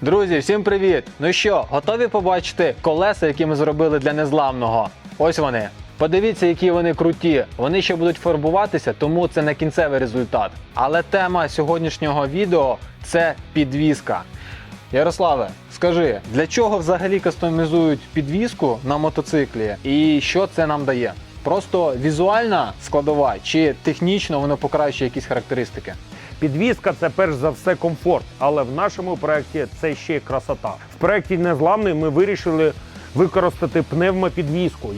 Друзі, всім привіт! Ну що, готові побачити колеса, які ми зробили для незламного? Ось вони. Подивіться, які вони круті. Вони ще будуть фарбуватися, тому це не кінцевий результат. Але тема сьогоднішнього відео це підвізка. Ярославе, скажи, для чого взагалі кастомізують підвізку на мотоциклі і що це нам дає? Просто візуальна складова чи технічно воно покращує якісь характеристики? Підвізка це перш за все комфорт, але в нашому проєкті це ще й красота. В проєкті Незламний ми вирішили використати пневмопідвізку,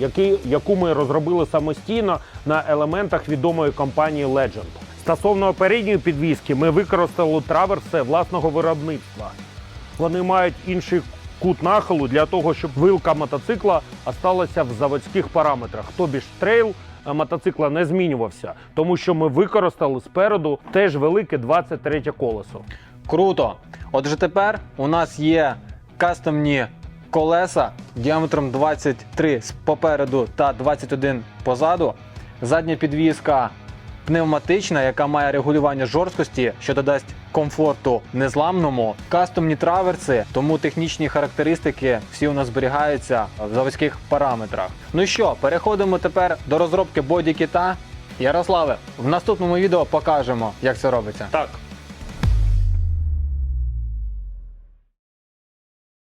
яку ми розробили самостійно на елементах відомої компанії Legend. Стосовно передньої підвізки, ми використали траверси власного виробництва. Вони мають інший кут нахилу для того, щоб вилка мотоцикла осталася в заводських параметрах. Тобі ж трейл е, мотоцикла не змінювався, тому що ми використали спереду теж велике 23 колесо. Круто! Отже, тепер у нас є кастомні колеса діаметром 23 з попереду та 21 позаду. Задня підвізка пневматична, яка має регулювання жорсткості, що додасть комфорту незламному. Кастомні траверси, тому технічні характеристики всі у нас зберігаються в заводських параметрах. Ну що, переходимо тепер до розробки бодікіта. Ярославе, в наступному відео покажемо, як це робиться. Так,